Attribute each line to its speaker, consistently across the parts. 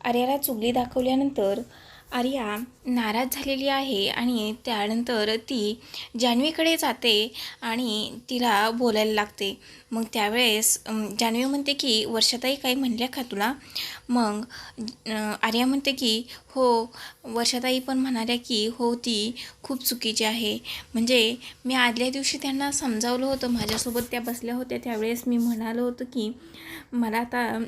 Speaker 1: आर्याला चुगली दाखवल्यानंतर आर्या नाराज झालेली आहे आणि त्यानंतर ती जान्हवीकडे जाते आणि तिला बोलायला लागते. मग त्यावेळेस जान्हवी म्हणते की वर्षाताई काही म्हणल्या का तुला? मग आर्या म्हणते की हो वर्षाताई पण म्हणाल्या की हो ती खूप चुकीची आहे. म्हणजे मी आदल्या दिवशी त्यांना समजावलं होतं माझ्यासोबत त्या बसल्या होत्या. त्यावेळेस मी म्हणालो होतं की मला आता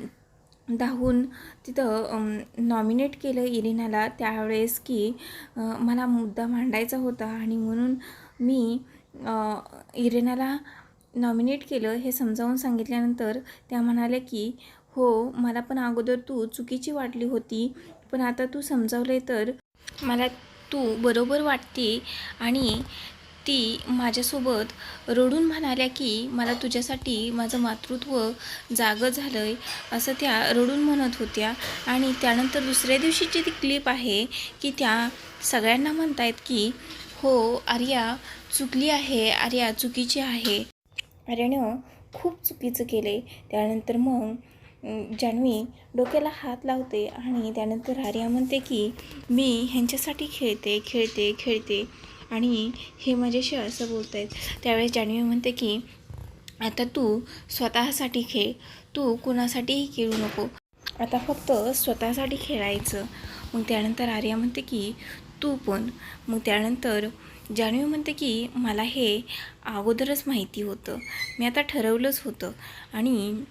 Speaker 1: दाहून तिथं नॉमिनेट केलं इरिनाला त्यावेळेस की मला मुद्दा मांडायचा होता आणि म्हणून मी इरिनाला नॉमिनेट केलं हे समजावून सांगितल्यानंतर त्या म्हणाल्या की हो मला पण अगोदर तू चुकीची वाटली होती पण आता तू समजावले तर मला तू बरोबर वाटते आणि ती माझ्यासोबत रडून म्हणाल्या की मला तुझ्यासाठी माझं मातृत्व जागं झालं आहे असं त्या रडून म्हणत होत्या. आणि त्यानंतर दुसऱ्या दिवशीची ती क्लिप आहे की त्या सगळ्यांना म्हणतायत की हो आर्या चुकली आहे आर्या चुकीची आहे. आर्यानं खूप चुकीचं केलं आहे त्यानंतर मग जान्हवी डोक्याला हात लावते आणि त्यानंतर आर्या म्हणते की मी ह्यांच्यासाठी खेळते खेळते खेळते. आणि हे माझ्याशी असं बोलत आहेत त्यावेळेस जान्हवी म्हणते की आता तू स्वतःसाठी खेळ. तू कुणासाठीही खेळू नको. आता फक्त स्वतःसाठी खेळायचं. मग त्यानंतर आर्या म्हणते की तू पण. मग त्यानंतर जान्हवी म्हणते की मला हे अगोदरच माहिती होतं. मी आता ठरवलंच होतं. आणि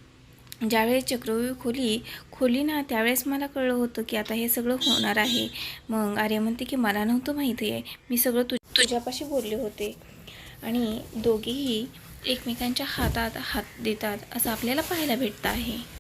Speaker 1: ज्यावेळेस चक्रव्यूह खोली खोली ना त्यावेळेस मला कळलं होतं की आता हे सगळं होणार आहे. मग आर्या म्हणते की मला नव्हतं माहिती आहे. मी सगळं तुझ्या तुझ्यापाशी बोलले होते. आणि दोघेही एकमेकांच्या हातात हात देतात असं आपल्याला पाहायला भेटतं आहे.